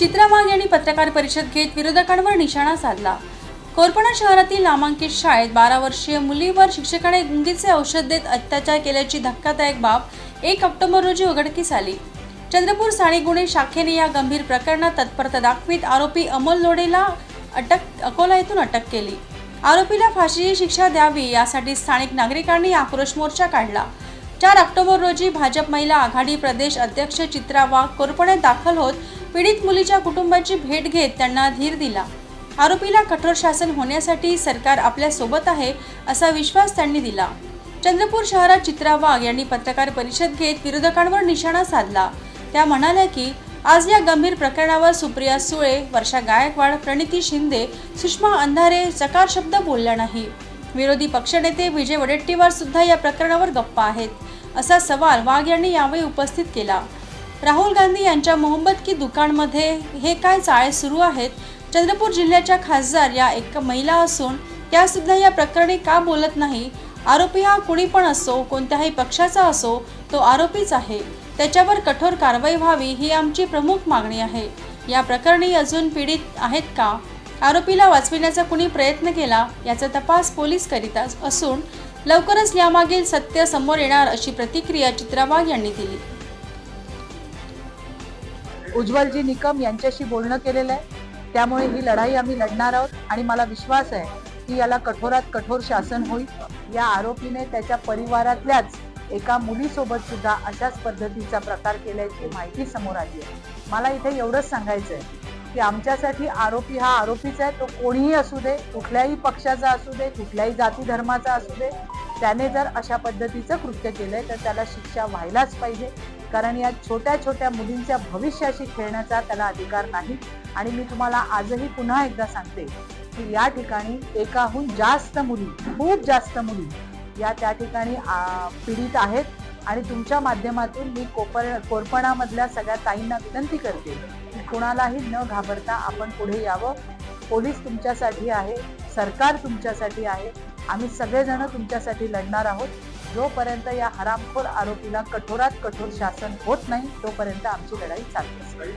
चित्रा वाघ यांनी पत्रकार परिषद घेत विरोधकांवर निशाणा साधला. कोरपणा शहरातील नामांकित शाळेत बारा वर्षीय मुलीवर शिक्षकाने गुंगीचे औषध देत अत्याचार केल्याची धक्कादायक बाब एक ऑक्टोबर रोजी उघडकीस आली. चंद्रपूर साणी गुन्हे शाखेने या गंभीर प्रकरणात तत्परता दाखवीत आरोपी अमोल लोडेला अटक अकोला येथून अटक केली. आरोपीला फाशीची शिक्षा द्यावी यासाठी स्थानिक नागरिकांनी आक्रोश मोर्चा काढला. चार ऑक्टोबर रोजी भाजप महिला आघाडी प्रदेश अध्यक्ष चित्रा वाघ कोरपण्यात दाखल होत पीडित मुलीच्या कुटुंबाची भेट घेत त्यांना धीर दिला. आरोपीला कठोर शासन होण्यासाठी सरकार आपल्यासोबत आहे असा विश्वास त्यांनी दिला. चंद्रपूर शहरात चित्रा वाघ यांनी पत्रकार परिषद घेत विरोधकांवर निशाणा साधला. त्या म्हणाल्या की आज या गंभीर प्रकरणावर सुप्रिया सुळे वर्षा गायकवाड प्रणिती शिंदे सुषमा अंधारे चकार शब्द बोलला नाही. विरोधी पक्षनेते विजय वडेट्टीवार सुद्धा या प्रकरणावर गप्पा आहेत. असा सवाल वाघ यांनी यावेळी उपस्थित केला. राहुल गांधी यांच्या मोहम्मद की दुकानमध्ये हे काय चाळे सुरू आहेत? चंद्रपूर जिल्ह्याच्या खासदार या एक महिला असून त्या सुद्धा या प्रकरणी का बोलत नाही? आरोपी हा कुणी पण असो कोणत्याही पक्षाचा असो तो आरोपीच आहे. त्याच्यावर कठोर कारवाई व्हावी ही आमची प्रमुख मागणी आहे. या प्रकरणी अजून पीडित आहेत का? आरोपीला वाचविण्याचा कुणी प्रयत्न केला याचा तपास पोलीस करीत असून लवकरच यामागील सत्य समोर येणार अशी प्रतिक्रिया चित्रावाघ यांनी दिली. उज्ज्वलजी निकम यांच्याशी बोलणं केलेलं आहे. त्यामुळे ही लढाई आम्ही लढणार आहोत आणि मला विश्वास आहे की याला कठोरात कठोर शासन होईल. या आरोपीने त्याच्या परिवारातल्याच एका मुलीसोबत सुद्धा अशाच पद्धतीचा प्रकार केल्याची माहिती समोर आली आहे. मला इथे एवढंच सांगायचं आहे की आमच्यासाठी आरोपी हा आरोपीच आहे. तो कोणीही असू दे कुठल्याही पक्षाचा असू दे कुठल्याही जाती धर्माचा असू दे त्याने जर अशा पद्धतीचं कृत्य केलंय तर त्याला शिक्षा व्हायलाच पाहिजे. कारण या छोट्या छोट्या मुलींच्या भविष्याशी खेळण्याचा त्याला अधिकार नाही. आणि मी तुम्हाला आजही पुन्हा एकदा सांगते की या ठिकाणी एकाहून जास्त मुली खूप जास्त मुली या त्या ठिकाणी पीडित आहेत. आणि तुमच्या माध्यमातून मी कोपर कोरपणामधल्या सगळ्या ताईंना विनंती करते की कुणालाही न घाबरता आपण पुढे यावं. पोलीस तुमच्यासाठी आहे सरकार तुमच्यासाठी आहे. आम्ही सगळेजण तुमच्यासाठी लढणार आहोत. जोपर्यंत या हरामखोर आरोपीला कठोरात कठोर शासन होत नाही तोपर्यंत आमची लढाई चालू